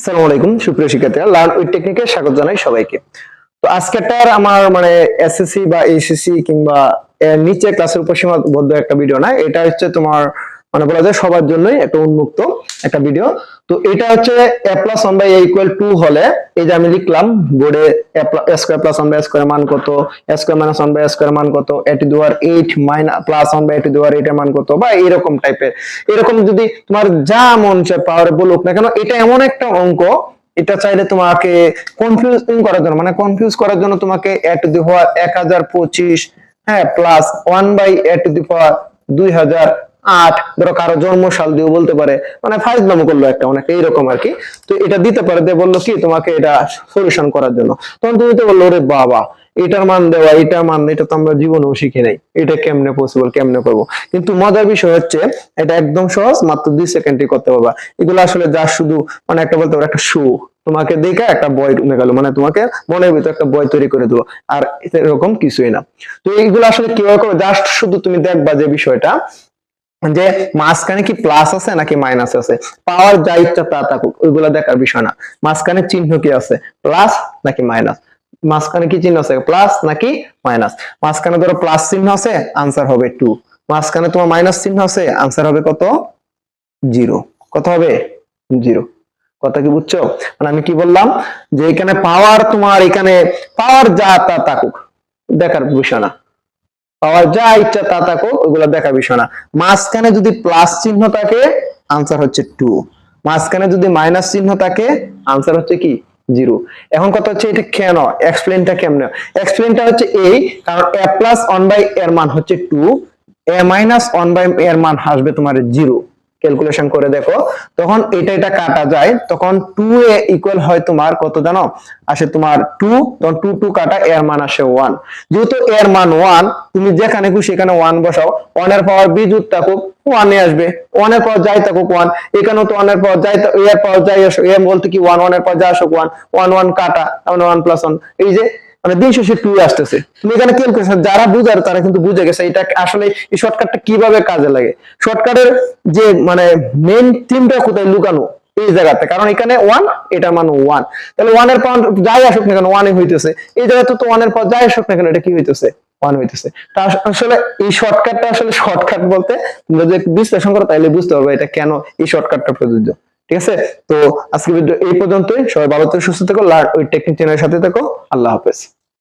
আসসালামু আলাইকুম, সুপ্রিয় শিক্ষার্থীরা। লার্ন উইথ টেকনিকে স্বাগত জানাই সবাইকে। তো আজকেরটার আমার মানে এসএসসি বা এইচএসসি কিংবা নিচে ক্লাসের উপর সীমাবদ্ধ একটা ভিডিও না, এটা হচ্ছে তোমার মানে বলা যায় সবার জন্যই একটা উন্মুক্ত একটা ভিডিও তো এটা হচ্ছে a plus one by a equal to হলে এই যে আমি লিখলাম বোর্ডে square plus one by square মান কত? Square minus one by square মান কত? এ টু দেওয়ার eight minus plus one by to দেওয়ার এইটের মান কত? বা এরকম টাইপের এরকম যদি তোমার যা মন চায় পাওয়ারে বলুক না কেন, এটা এমন একটা অঙ্ক, এটা চাইলে তোমাকে কনফিউজিং করার জন্য মানে কনফিউজ করার জন্য তোমাকে এ টু দি পাওয়ার এক হাজার পঁচিশ হ্যাঁ plus one by a to the power দুই হাজার আট, ধরো কারও জন্মসাল দিয়েও বলতে পারে মানে ফাইভ নাম করল একটা, অনেকটা এইরকম আর কি। তো এটা দিতে পারে, দিয়ে বলল কি, তোমাকে এটা সলিউশন করার জন্য। তখন তুমি তো বলল, ওরে বাবা, এটার মান দেওয়া, এটার মান, এটা তো আমরা জীবনেও শিখি নাই। এটা কেমনে পসিবল কেমনে করব? কিন্তু মজার বিষয় হচ্ছে, এটা একদম সহজ, মাত্র দুই সেকেন্ডে করতে পারবা। এগুলো আসলে যা শুধু মানে একটা বলতে পারো, একটা শো তোমাকে দেখে একটা বই ঢুকে গেল মানে তোমাকে মনের ভিতরে একটা বই তৈরি করে দিল আর এরকম কিছুই না। তো এইগুলো আসলে কীভাবে করবে? জাস্ট শুধু তুমি দেখবা যে বিষয়টা যে মাঝখানে কি প্লাস আছে নাকি মাইনাস আছে? পাওয়ার যা ইচ্ছা তা থাকুক, ওইগুলো দেখার বিষয় না। মাঝখানে চিহ্ন কি আছে? প্লাস নাকি মাইনাস মাঝখানে কি চিহ্ন আছে? প্লাস নাকি মাইনাস মাঝখানে ধরো প্লাস চিহ্ন আছে আনসার হবে টু মাঝখানে তোমার মাইনাস চিহ্ন আছে আনসার হবে কত? জিরো কত হবে? জিরো কথা কি বুঝছ? মানে আমি কি বললাম? যে এখানে পাওয়ার তোমার এখানে পাওয়ার যা তা থাকুক, দেখার বিষয় না। পাওয়ার যা ইচ্ছা তা থাকুক ওইগুলো দেখা বিষয় না। মাঝখানে যদি প্লাস চিহ্ন থাকে আনসার হচ্ছে টু মাঝখানে যদি মাইনাস চিহ্ন থাকে আনসার হচ্ছে কি? জিরো এখন কথা হচ্ছে এটা কেন? এক্সপ্লেনটা কেমনে? এক্সপ্লেনটা হচ্ছে এই, কারণ এ প্লাস ওয়ান বাই এর মান হচ্ছে two a minus one by এর মান আসবে তোমার জিরো ক্যালকুলেশন করে দেখো, তখন এটা এটা কাটা যায়, তখন টু এ ইকুয়াল হয় তোমার কত জানো? আসে তোমার টু তখন টু টু কাটা, এর মান আসে ওয়ান যেহেতু এর মান ওয়ান তুমি যেখানে খুশি সেখানে ওয়ান বসাও ওয়ানের পাওয়ার বিদ্যুৎ থাকুক ওয়ানে আসবে। ওয়ানের পাওয়ার যাই থাকুক ওয়ান এখানেও তো ওয়ানের পাওয়ার যাই এর পাওয়ার যাই আসুক এর বলতে কি ওয়ানের পাওয়ার যা আসুক ওয়ান ওয়ান ওয়ান কাটা ওয়ান প্লাস ওয়ান এই যে মানে দিন শেষে টু আসতেছে। তুমি এখানে কি করছ যারা বুঝার তারা কিন্তু বুঝে গেছে এটা আসলে এই শর্টকাটটা কীভাবে কাজে লাগে। শর্টকাটের যে মানে মেন থিমটা কোথায় লুকানো? এই জায়গাতে। কারণ এখানে ওয়ান এটা মান ওয়ান তাহলে ওয়ানের পাওয়ার যাই আসুক না কেন ওয়ানই হইতেছে। এই জায়গাতে তো ওয়ানের পাওয়ার যাই আসুক না কেন, এটা কি হইতেছে? ওয়ান হইতেছে। তা আসলে এই শর্টকাটটা আসলে শর্টকাট বলতে তোমরা যদি বিশ্লেষণ করো, তাহলে বুঝতে পারবে এটা কেন এই শর্টকাটটা প্রযোজ্য। ঠিক আছে? তো আজকে ভিডিও এই পর্যন্তই। সবাই ভালো থেকে, সুস্থ থেকো লার্ন ওই টেকনিক চ্যানেলের সাথে থেকো। আল্লাহ হাফেজ।